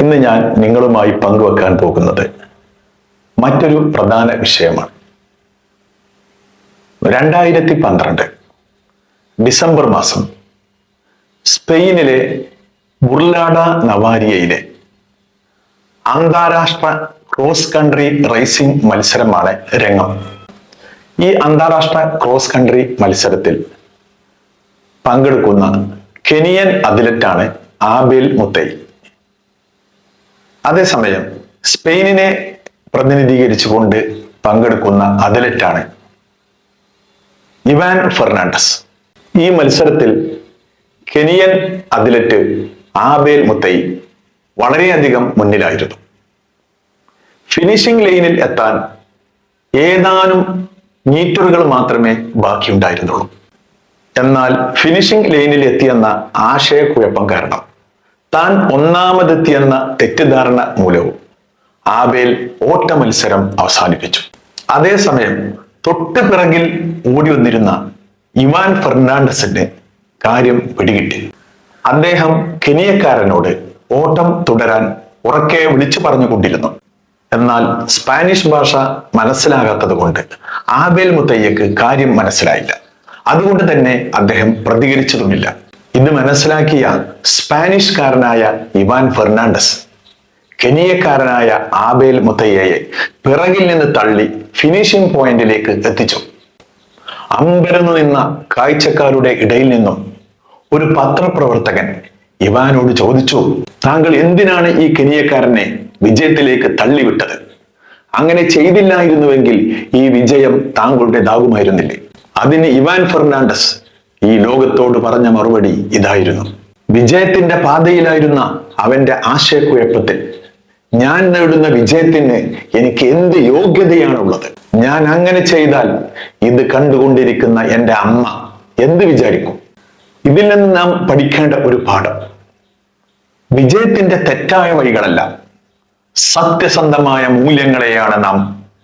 ഇന്ന് ഞാൻ നിങ്ങളുമായി പങ്കുവെക്കാൻ പോകുന്നത് മറ്റൊരു പ്രധാന വിഷയമാണ്. രണ്ടായിരത്തി പന്ത്രണ്ട് ഡിസംബർ മാസം സ്പെയിനിലെ ബുർലാഡ നവാരിയയിലെ അന്താരാഷ്ട്ര ക്രോസ് കൺട്രി റേസിംഗ് മത്സരമാണ് രംഗം. ഈ അന്താരാഷ്ട്ര ക്രോസ് കൺട്രി മത്സരത്തിൽ പങ്കെടുക്കുന്ന കെനിയൻ അത്ലറ്റാണ് ആബേൽ മുത്തൈ. അതേസമയം സ്പെയിനിനെ പ്രതിനിധീകരിച്ചുകൊണ്ട് പങ്കെടുക്കുന്ന അത്ലറ്റാണ് ഇവാൻ ഫെർണാണ്ടസ്. ഈ മത്സരത്തിൽ കെനിയൻ അത്ലറ്റ് ആബേൽ മുത്തൈ വളരെയധികം മുന്നിലായിരുന്നു. ഫിനിഷിംഗ് ലൈനിൽ എത്താൻ ഏതാനും മീറ്ററുകൾ മാത്രമേ ബാക്കിയുണ്ടായിരുന്നുള്ളൂ. എന്നാൽ ഫിനിഷിംഗ് ലൈനിൽ എത്തിയെന്ന ആശയക്കുഴപ്പം കാരണം താൻ ഒന്നാമതെത്തിയെന്ന തെറ്റിദ്ധാരണ മൂലവും ആബേൽ ഓട്ട മത്സരം അവസാനിപ്പിച്ചു. അതേസമയം തൊട്ട് പിറകിൽ ഓടി വന്നിരുന്ന ഇവാൻ ഫെർണാണ്ടസിന്റെ കാര്യം പിടികിട്ടി അദ്ദേഹം കെനിയക്കാരനോട് ഓട്ടം തുടരാൻ ഉറക്കെ വിളിച്ചു പറഞ്ഞുകൊണ്ടിരുന്നു. എന്നാൽ സ്പാനിഷ് ഭാഷ മനസ്സിലാകാത്തത് കൊണ്ട് ആബേൽ മുത്തയ്യക്ക് കാര്യം മനസ്സിലായില്ല. അതുകൊണ്ട് തന്നെ അദ്ദേഹം പ്രതികരിച്ചതുമില്ല ഇത് മനസ്സിലാക്കിയ സ്പാനിഷ്കാരനായ ഇവാൻ ഫെർണാണ്ടസ് കെനിയക്കാരനായ ആബേൽ മുത്തയ്യയെ പിറകിൽ നിന്ന് തള്ളി ഫിനിഷിംഗ് പോയിന്റിലേക്ക് എത്തിച്ചു. അമ്പരന്ന് നിന്ന കാഴ്ചക്കാരുടെ ഇടയിൽ നിന്നും ഒരു പത്രപ്രവർത്തകൻ ഇവാനോട് ചോദിച്ചു താങ്കൾ എന്തിനാണ് ഈ കെനിയക്കാരനെ വിജയത്തിലേക്ക് തള്ളിവിട്ടത്. അങ്ങനെ ചെയ്തില്ലായിരുന്നുവെങ്കിൽ ഈ വിജയം താങ്കളുടേതാകുമായിരുന്നില്ലേ? അതിന് ഇവാൻ ഫെർണാണ്ടസ് ഈ ലോകത്തോട് പറഞ്ഞ മറുപടി ഇതായിരുന്നു. വിജയത്തിന്റെ പാതയിലായിരുന്ന അവന്റെ ആശയക്കുഴപ്പത്തിൽ ഞാൻ നേടുന്ന വിജയത്തിന് എനിക്ക് എന്ത് യോഗ്യതയാണുള്ളത്? ഞാൻ അങ്ങനെ ചെയ്താൽ ഇത് കണ്ടുകൊണ്ടിരിക്കുന്ന എന്റെ അമ്മ എന്ത് വിചാരിക്കും? ഇതിൽ നിന്ന് നാം പഠിക്കേണ്ട ഒരു പാഠം. വിജയത്തിന്റെ തെറ്റായ വഴികളല്ല സത്യസന്ധമായ മൂല്യങ്ങളെയാണ് നാം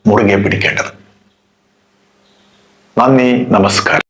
മുറുകെ പിടിക്കേണ്ടത്. നന്ദി നമസ്കാരം.